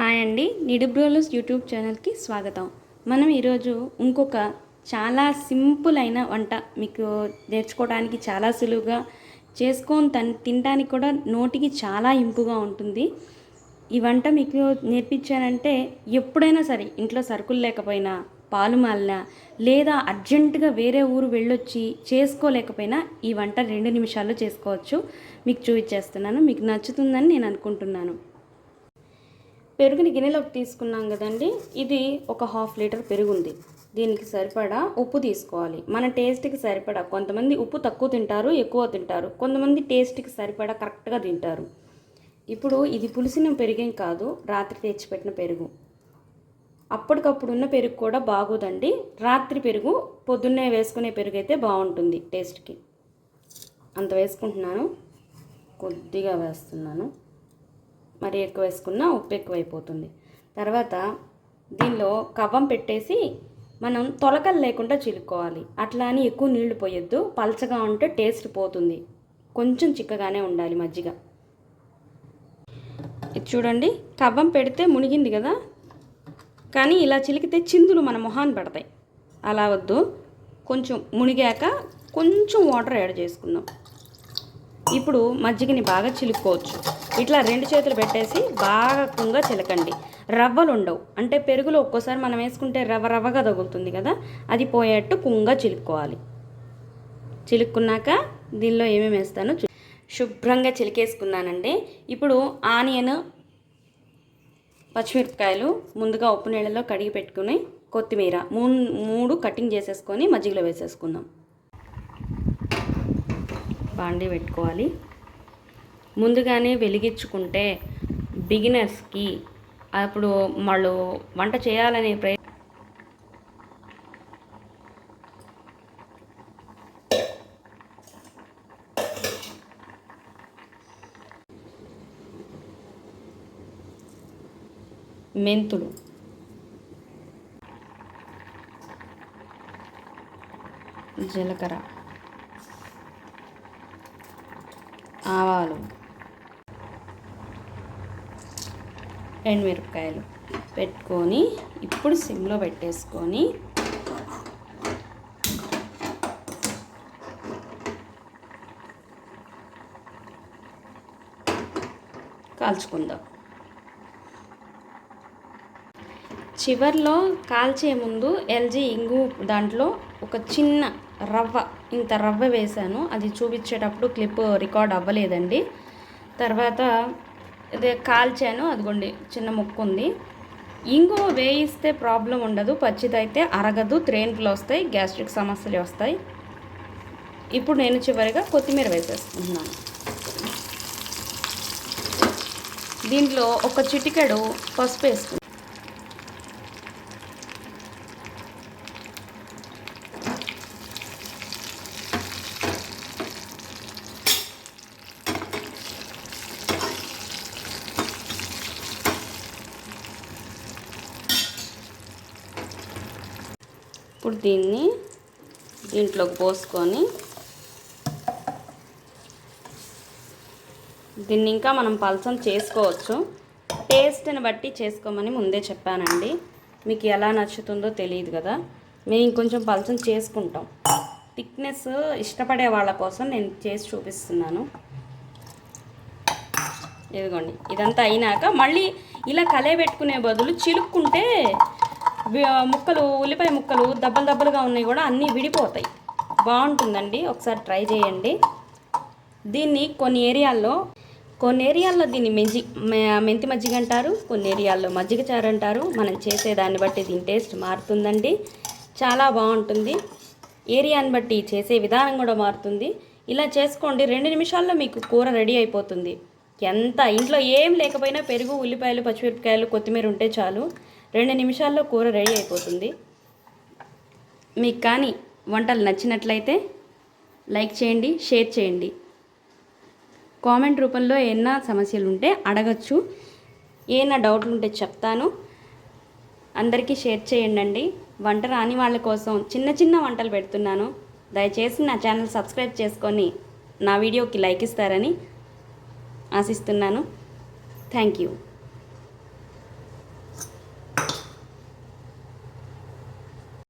Hi అండి. నిడుబ్రోలస్ YouTube ఛానల్కి స్వాగతం. మనం ఈరోజు ఇంకొక చాలా సింపుల్ అయిన వంట మీకు నేర్చుకోవడానికి చాలా సులువుగా చేసుకొని తన్ తినడానికి కూడా నోటికి చాలా ఇంపుగా ఉంటుంది. ఈ వంట మీకు నేర్పించానంటే ఎప్పుడైనా సరే ఇంట్లో సరుకులు లేకపోయినా పాలు మాలినా లేదా అర్జెంటుగా వేరే ఊరు వెళ్ళొచ్చి చేసుకోలేకపోయినా ఈ వంట రెండు నిమిషాల్లో చేసుకోవచ్చు. మీకు చూపించేస్తున్నాను. మీకు నచ్చుతుందని నేను అనుకుంటున్నాను. పెరుగుని గిన్నెలోకి తీసుకున్నాం కదండి. ఇది ఒక హాఫ్ లీటర్ పెరుగు ఉంది దీనికి సరిపడా ఉప్పు తీసుకోవాలి. మన టేస్ట్కి సరిపడా కొంతమంది ఉప్పు తక్కువ తింటారు ఎక్కువ తింటారు. కొంతమంది టేస్ట్కి సరిపడా కరెక్ట్గా తింటారు. ఇప్పుడు ఇది పులిసిన పెరిగేం కాదు రాత్రి తెచ్చిపెట్టిన పెరుగు. అప్పటికప్పుడు ఉన్న పెరుగు కూడా బాగోదండి. రాత్రి పెరుగు పొద్దున్నే వేసుకునే పెరుగు అయితే బాగుంటుంది టేస్ట్కి. అంత వేసుకుంటున్నాను. కొద్దిగా వేస్తున్నాను. మరి ఎక్కువ వేసుకున్నా ఉప్పు ఎక్కువైపోతుంది. తర్వాత దీనిలో కవ్వం పెట్టేసి మనం తొలకలు లేకుండా చిలుక్కోవాలి. అట్లా అని ఎక్కువ నీళ్ళు పోయొద్దు. పలచగా ఉంటే టేస్ట్ పోతుంది. కొంచెం చిక్కగానే ఉండాలి మజ్జిగ. ఇది చూడండి. కవ్వం పెడితే మునిగింది కదా? కానీ ఇలా చిలికితే చిందులు మన మొహాన్ని పడతాయి. అలా వద్దు. కొంచెం మునిగాక కొంచెం వాటర్ యాడ్ చేసుకుందాం. ఇప్పుడు మజ్జిగని బాగా చిలుక్కోవచ్చు. ఇట్లా రెండు చేతులు పెట్టేసి బాగా కుంగా చిలకండి. రవ్వలు ఉండవు. అంటే పెరుగులో ఒక్కోసారి మనం వేసుకుంటే రవ్వ రవ్వగా తగులుతుంది కదా అది పోయేట్టు కుంగా చిలుక్కోవాలి. చిలుక్కున్నాక దీనిలో ఏమేమి వేస్తాను శుభ్రంగా చిలికేసుకున్నానండి. ఇప్పుడు ఆనియన్ పచ్చిమిరపకాయలు ముందుగా ఉప్పు నీళ్ళలో కడిగి పెట్టుకుని కొత్తిమీర మూ మూడు కటింగ్ చేసేసుకొని మజ్జిగలో వేసేసుకుందాం. బాండి పెట్టుకోవాలి. ముందుగానే వెలిగించుకుంటే బిగినర్స్కి అప్పుడు వాళ్ళు వంట చేయాలనే ప్రయ మెంతులు. జీలకర్ర. ఆవాలు. ఎండుమిరపకాయలు పెట్టుకొని ఇప్పుడు సిమ్లో పెట్టేసుకొని కాల్చుకుందాం. చివర్లో కాల్చే ముందు ఎల్జీ ఇంగు దాంట్లో ఒక చిన్న రవ్వ ఇంత రవ్వ వేశాను. అది చూపించేటప్పుడు క్లిప్ రికార్డ్ అవ్వలేదండి. తర్వాత అదే కాల్చాను అదిగోండి చిన్న ముక్కు ఉంది ఇంగువ వేయిస్తే ప్రాబ్లం ఉండదు పచ్చిదైతే అరగదు త్రేన్పులు వస్తాయి గ్యాస్ట్రిక్ సమస్యలు వస్తాయి. ఇప్పుడు నేను చివరిగా కొత్తిమీర వేసేసుకుంటున్నాను దీంట్లో ఒక చిటికెడు పసుపు వేసుకుంటాను ఇప్పుడు దీన్ని దీంట్లోకి పోసుకొని దీన్ని ఇంకా మనం పలసం చేసుకోవచ్చు. టేస్ట్ని బట్టి చేసుకోమని ముందే చెప్పానండి. మీకు ఎలా నచ్చుతుందో తెలియదు కదా. మేము ఇంకొంచెం పలసం చేసుకుంటాం. థిక్నెస్ ఇష్టపడే వాళ్ళ కోసం నేను చేసి చూపిస్తున్నాను. ఇదిగోండి. ఇదంతా అయినాక మళ్ళీ ఇలా కలయబెట్టుకునే బదులు చిలుక్కుంటే ముక్కలు ఉల్లిపాయ ముక్కలు దబ్బలు దబ్బలుగా ఉన్నాయి కూడా అన్నీ విడిపోతాయి. బాగుంటుందండి. ఒకసారి ట్రై చేయండి. దీన్ని కొన్ని ఏరియాల్లో కొన్ని ఏరియాల్లో దీన్ని మెంజి మెంతి మజ్జిగ అంటారు కొన్ని ఏరియాల్లో మజ్జిగ చారు అంటారు. మనం చేసేదాన్ని బట్టి దీని టేస్ట్ మారుతుందండి. చాలా బాగుంటుంది. ఏరియాని బట్టి చేసే విధానం కూడా మారుతుంది. ఇలా చేసుకోండి. రెండు నిమిషాల్లో మీకు కూర రెడీ అయిపోతుంది. ఎంత ఇంట్లో ఏం లేకపోయినా పెరుగు ఉల్లిపాయలు పచ్చిమిరపకాయలు కొత్తిమీర ఉంటే చాలు. రెండు నిమిషాల్లో కూర రెడీ అయిపోతుంది. మీకు కానీ వంటలు నచ్చినట్లయితే లైక్ చేయండి షేర్ చేయండి. కామెంట్ రూపంలో ఏమైనా సమస్యలు ఉంటే అడగచ్చు. ఏమైనా డౌట్లు ఉంటే చెప్తాను. అందరికీ షేర్ చేయండి వంట రాని వాళ్ళ కోసం చిన్న చిన్న వంటలు పెడుతున్నాను. దయచేసి నా ఛానల్ సబ్స్క్రైబ్ చేసుకొని నా వీడియోకి లైక్ ఇస్తారని ఆశిస్తున్నాను. Thank you.